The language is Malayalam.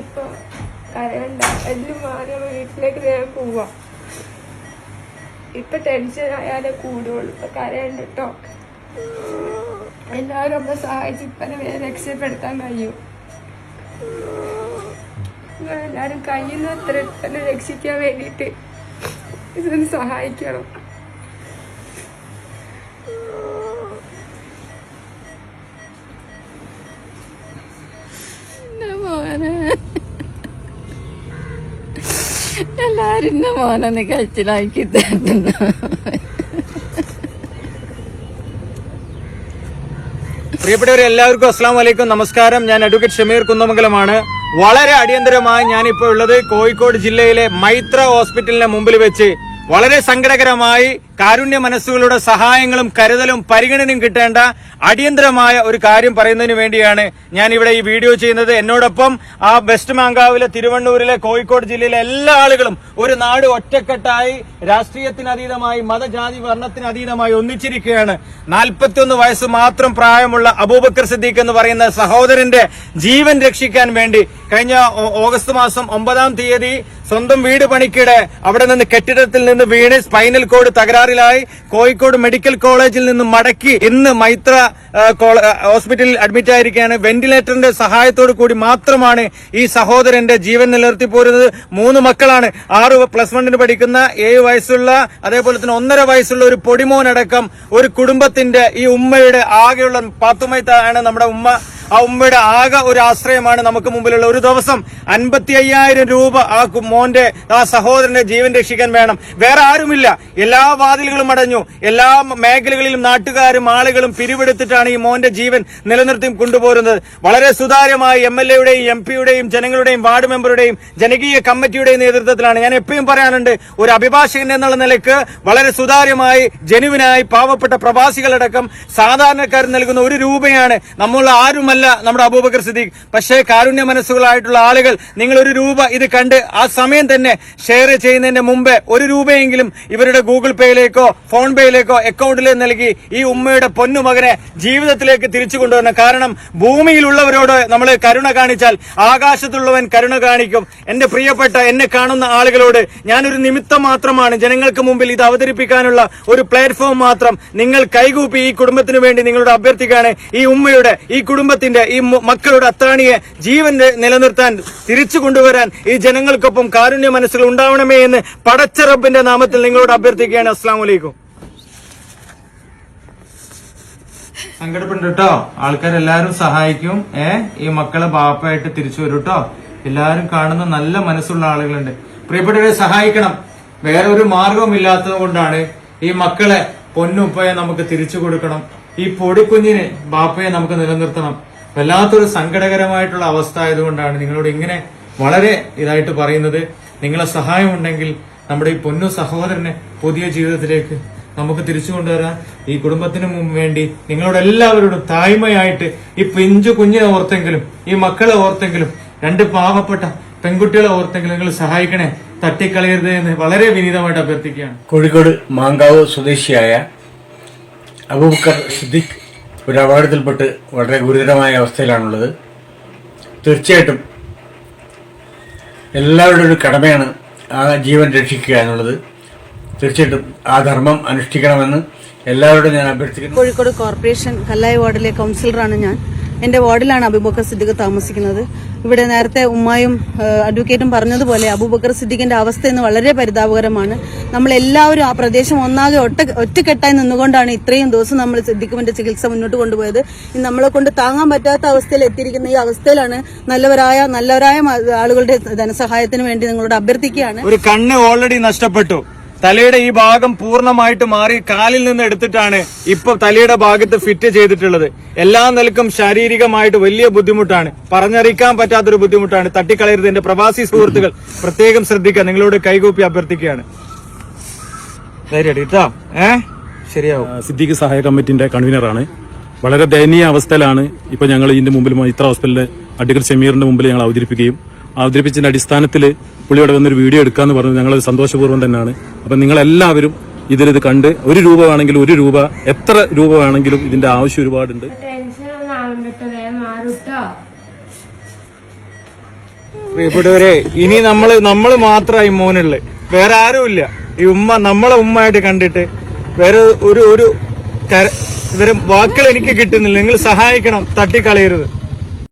ഇപ്പൊ കരയണ്ട. എല്ലാം മാറി വീട്ടിലേക്ക് വേഗം പോവാം. ഇപ്പൊ ടെൻഷൻ ആയാലേ കൂടുള്ളൂ. ഇപ്പൊ കരയണ്ട എല്ലാവരും നമ്മളെ സഹായിച്ച് ഇപ്പനെ വേഗം രക്ഷപ്പെടുത്താൻ കഴിയും. എല്ലാരും കഴിയുന്നത്ര ഇപ്പനെ രക്ഷിക്കാൻ വേണ്ടിയിട്ട് ഇതൊന്ന് സഹായിക്കണം. മോനെ എല്ലാരും മോനൊന്ന് കഴിച്ചിലാക്കി തരുന്നു പ്രിയപ്പെട്ടവരെ എല്ലാവർക്കും അസ്സാം വലൈക്കും നമസ്കാരം. ഞാൻ അഡ്വക്കേറ്റ് ഷമീർ കുന്നമംഗലമാണ്. വളരെ അടിയന്തരമായി ഞാനിപ്പോൾ ഉള്ളത് കോഴിക്കോട് ജില്ലയിലെ മൈത്ര ഹോസ്പിറ്റലിന്റെ മുമ്പിൽ വെച്ച് വളരെ സങ്കടകരമായി കാരുണ്യ മനസ്സുകളുടെ സഹായങ്ങളും കരുതലും പരിഗണനയും കിട്ടേണ്ട അടിയന്തരമായ ഒരു കാര്യം പറയുന്നതിന് വേണ്ടിയാണ് ഞാൻ ഇവിടെ ഈ വീഡിയോ ചെയ്യുന്നത്. എന്നോടൊപ്പം ആ വെസ്റ്റ് മാങ്കാവിലെ തിരുവണ്ണൂരിലെ കോഴിക്കോട് ജില്ലയിലെ എല്ലാ ആളുകളും ഒരു നാട് ഒറ്റക്കെട്ടായി രാഷ്ട്രീയത്തിനതീതമായി മതജാതി വർണത്തിനതീതമായി ഒന്നിച്ചിരിക്കുകയാണ്. നാൽപ്പത്തിയൊന്ന് വയസ്സ് മാത്രം പ്രായമുള്ള അബൂബക്കർ സിദ്ദീഖ് എന്ന് പറയുന്ന സഹോദരന്റെ ജീവൻ രക്ഷിക്കാൻ വേണ്ടി കഴിഞ്ഞ ഓഗസ്റ്റ് മാസം ഒമ്പതാം തീയതി സ്വന്തം വീട് പണിക്കിടെ അവിടെ നിന്ന് കെട്ടിടത്തിൽ നിന്ന് വീണ് സ്പൈനൽ കോഡ് തകരാറിലായി കോഴിക്കോട് മെഡിക്കൽ കോളേജിൽ നിന്ന് മടക്കി ഇന്ന് മൈത്ര ഹോസ്പിറ്റലിൽ അഡ്മിറ്റ് ആയിരിക്കുകയാണ്. വെന്റിലേറ്ററിന്റെ സഹായത്തോടു കൂടി മാത്രമാണ് ഈ സഹോദരന്റെ ജീവൻ നിലനിർത്തി പോരുന്നത്. മൂന്ന് മക്കളാണ്. ആറ് പ്ലസ് വണ്ണിന് പഠിക്കുന്ന ഏഴ് വയസ്സുള്ള അതേപോലെ തന്നെ ഒന്നര വയസ്സുള്ള ഒരു പൊടിമോനടക്കം ഒരു കുടുംബത്തിന്റെ ഈ ഉമ്മയുടെ ആകെയുള്ള പാത്തുമൈത്താണ് നമ്മുടെ ഉമ്മ. ആ ഉമ്മയുടെ ആകെ ഒരു ആശ്രയമാണ് നമുക്ക് മുമ്പിലുള്ള ഒരു ദിവസം അൻപത്തി അയ്യായിരം രൂപ ആ മോന്റെ ആ സഹോദരന്റെ ജീവൻ രക്ഷിക്കാൻ വേണം. വേറെ ആരുമില്ല. എല്ലാ വാതിലുകളും അടഞ്ഞു. എല്ലാ മേഖലകളിലും നാട്ടുകാരും ആളുകളും പിരിവെടുത്തിട്ടാണ് ഈ മോന്റെ ജീവൻ നിലനിർത്തി കൊണ്ടുപോരുന്നത്. വളരെ സുതാര്യമായി എം എൽ എയുടെയും എം പിയുടെയും ജനങ്ങളുടെയും വാർഡ് മെമ്പറുടെയും ജനകീയ കമ്മിറ്റിയുടെയും നേതൃത്വത്തിലാണ്. ഞാൻ എപ്പോഴും പറയാനുണ്ട് ഒരു അഭിഭാഷകൻ എന്നുള്ള നിലയ്ക്ക് വളരെ സുതാര്യമായി ജനുവിനായി പാവപ്പെട്ട പ്രവാസികളടക്കം സാധാരണക്കാർ നൽകുന്ന ഒരു രൂപയാണ്. നമ്മൾ ആരുമല്ല നമ്മുടെ അബൂബക്കർ സിദ്ദീഖ്. പക്ഷേ കാരുണ്യ മനസ്സുകളായിട്ടുള്ള ആളുകൾ നിങ്ങൾ ഒരു രൂപ ഇത് കണ്ട് ആ സമയം തന്നെ ഷെയർ ചെയ്യുന്നതിന് മുമ്പേ ഒരു രൂപയെങ്കിലും ഇവരുടെ ഗൂഗിൾ പേയിലേക്കോ ഫോൺ പേയിലേക്കോ അക്കൗണ്ടിലേക്ക് നൽകി ഈ ഉമ്മയുടെ പൊന്നുമകനെ ജീവിതത്തിലേക്ക് തിരിച്ചു കൊണ്ടുവരണം കാരണം ഭൂമിയിലുള്ളവരോട് നമ്മൾ കരുണ കാണിച്ചാൽ ആകാശത്തുള്ളവൻ കരുണ കാണിക്കും. എന്റെ പ്രിയപ്പെട്ട എന്നെ കാണുന്ന ആളുകളോട് ഞാനൊരു നിമിത്തം മാത്രമാണ് ജനങ്ങൾക്ക് മുമ്പിൽ ഇത് അവതരിപ്പിക്കാനുള്ള ഒരു പ്ലാറ്റ്ഫോം മാത്രം നിങ്ങൾ കൈകൂപ്പി ഈ കുടുംബത്തിന് വേണ്ടി നിങ്ങളോട് അഭ്യർത്ഥിക്കുകയാണ്. ഈ ഉമ്മയുടെ ഈ കുടുംബത്തിന്റെ ഈ മക്കളുടെ അത്താണിയെ ജീവൻ നിലനിർത്താൻ തിരിച്ചു കൊണ്ടുവരാൻ ഈ ജനങ്ങൾക്കൊപ്പം കാരുണ്യ മനസ്സുകൾ ഉണ്ടാവണമേ എന്ന് പടച്ച റബ്ബിന്റെ നാമത്തിൽ നിങ്ങളോട് അഭ്യർത്ഥിക്കുകയാണ്. അസ്സാം വലൈക്കും സങ്കടപ്പെടുന്നുണ്ട് കേട്ടോ ആൾക്കാരെല്ലാരും സഹായിക്കും. ഏ? ഈ മക്കളെ ബാപ്പായിട്ട് തിരിച്ചു വരും കേട്ടോ എല്ലാരും കാണുന്ന നല്ല മനസ്സുള്ള ആളുകളുണ്ട്. പ്രിയപ്പെട്ടവരെ സഹായിക്കണം. വേറെ ഒരു മാർഗവും ഇല്ലാത്തത് കൊണ്ടാണ് ഈ മക്കളെ പൊന്നുപ്പയെ നമുക്ക് തിരിച്ചു കൊടുക്കണം. ഈ പൊടിക്കുഞ്ഞിന് ബാപ്പയെ നമുക്ക് നിലനിർത്തണം. വല്ലാത്തൊരു സങ്കടകരമായിട്ടുള്ള അവസ്ഥ ആയതുകൊണ്ടാണ് നിങ്ങളോട് ഇങ്ങനെ വളരെ ഇതായിട്ട് പറയുന്നത്. നിങ്ങളെ സഹായം ഉണ്ടെങ്കിൽ നമ്മുടെ ഈ പൊന്നു സഹോദരനെ പുതിയ ജീവിതത്തിലേക്ക് നമുക്ക് തിരിച്ചു കൊണ്ടുവരാൻ ഈ കുടുംബത്തിന് വേണ്ടി നിങ്ങളോട് എല്ലാവരോടും തായ്മയായിട്ട് ഈ പിഞ്ചു കുഞ്ഞിനെ ഓർത്തെങ്കിലും ഈ മക്കളെ ഓർത്തെങ്കിലും രണ്ട് പാവപ്പെട്ട പെൺകുട്ടികളെ ഓർത്തെങ്കിലും നിങ്ങൾ സഹായിക്കണേ. തട്ടിക്കളയരുത് എന്ന് വളരെ വിനീതമായിട്ട് അഭ്യർത്ഥിക്കുകയാണ്. കോഴിക്കോട് മാങ്കാവ് സ്വദേശിയായ അബൂബക്കർ സിദ്ദിഖ് ഒരു അപകടത്തിൽപ്പെട്ട് വളരെ ഗുരുതരമായ അവസ്ഥയിലാണുള്ളത്. തീർച്ചയായിട്ടും എല്ലാവരുടെ ഒരു കടമയാണ് ആ ജീവൻ രക്ഷിക്കുക എന്നുള്ളത്. തീർച്ചയായിട്ടും ആ ധർമ്മം അനുഷ്ഠിക്കണമെന്ന് എല്ലാവരോടും ഞാൻ അഭ്യർത്ഥിക്കുന്നു. കോഴിക്കോട് കോർപ്പറേഷൻ കല്ലായി വാർഡിലെ കൗൺസിലറാണ് ഞാൻ. എന്റെ വാർഡിലാണ് അബൂബക്കർ സിദ്ദിഖ് താമസിക്കുന്നത്. ഇവിടെ നേരത്തെ ഉമ്മായും അഡ്വക്കേറ്റും പറഞ്ഞതുപോലെ അബൂബക്കർ സിദ്ദിഖിന്റെ അവസ്ഥ ഇന്ന് വളരെ പരിതാപകരമാണ്. നമ്മളെല്ലാവരും ആ പ്രദേശം ഒന്നാകെ ഒറ്റ ഒറ്റക്കെട്ടായി നിന്നുകൊണ്ടാണ് ഇത്രയും ദിവസം നമ്മൾ സിദ്ദിഖിന്റെ ചികിത്സ മുന്നോട്ട് കൊണ്ടുപോയത്. ഇന്ന് നമ്മളെ കൊണ്ട് താങ്ങാൻ പറ്റാത്ത അവസ്ഥയിൽ എത്തിയിരിക്കുന്ന ഈ അവസ്ഥയിലാണ് നല്ലവരായ നല്ലവരായ ആളുകളുടെ ധനസഹായത്തിന് വേണ്ടി നിങ്ങളോട് അഭ്യർത്ഥിക്കുകയാണ്. ഒരു കണ്ണ് ഓൾറെഡി നഷ്ടപ്പെട്ടു. തലയുടെ ഈ ഭാഗം പൂർണമായിട്ട് മാറി കാലിൽ നിന്ന് എടുത്തിട്ടാണ് ഇപ്പൊ തലയുടെ ഭാഗത്ത് ഫിറ്റ് ചെയ്തിട്ടുള്ളത്. എല്ലാ നിലക്കും ശാരീരികമായിട്ട് വലിയ ബുദ്ധിമുട്ടാണ്. പറഞ്ഞറിയിക്കാൻ പറ്റാത്തൊരു ബുദ്ധിമുട്ടാണ്. തട്ടിക്കളയരുത് എന്റെ പ്രവാസി സുഹൃത്തുക്കൾ. പ്രത്യേകം ശ്രദ്ധിക്കുക. നിങ്ങളോട് കൈകൂപ്പി അഭ്യർത്ഥിക്കുകയാണ്. ധൈര്യം കേട്ടോ ഏ? ശരിയാവും. സിദ്ദീഖ് സഹായ കമ്മിറ്റിന്റെ കൺവീനറാണ്. വളരെ ദയനീയ അവസ്ഥയിലാണ് ഇപ്പൊ ഞങ്ങൾ ഇതിന്റെ മുമ്പിൽ ഇത്ര ഹോസ്പിറ്റലിൽ അഡ്വക്കേറ്റ് ഷമീറിന്റെ മുമ്പിൽ ഞങ്ങൾ അവതരിപ്പിക്കുകയും അവതരിപ്പിച്ചതിന്റെ അടിസ്ഥാനത്തിൽ പുള്ളിയോടെ വന്നൊരു വീഡിയോ എടുക്കാന്ന് പറഞ്ഞത് ഞങ്ങൾ സന്തോഷപൂർവം തന്നെയാണ്. അപ്പൊ നിങ്ങൾ എല്ലാവരും ഇതിലിത് കണ്ട് ഒരു രൂപ വേണമെങ്കിലും ഒരു രൂപ എത്ര രൂപ വേണമെങ്കിലും ഇതിന്റെ ആവശ്യം ഒരുപാടുണ്ട്. പ്രിയപ്പെട്ടവരെ ഇനി നമ്മൾ നമ്മൾ മാത്രമായി മോനുള്ളത് വേറെ ആരുമില്ല ഈ ഉമ്മ നമ്മളെ ഉമ്മയായിട്ട് കണ്ടിട്ട് വേറെ ഒരു ഒരു ഇവരെ വാക്കുകൾ എനിക്ക് കിട്ടുന്നില്ല. നിങ്ങൾ സഹായിക്കണം തട്ടിക്കളയരുത്.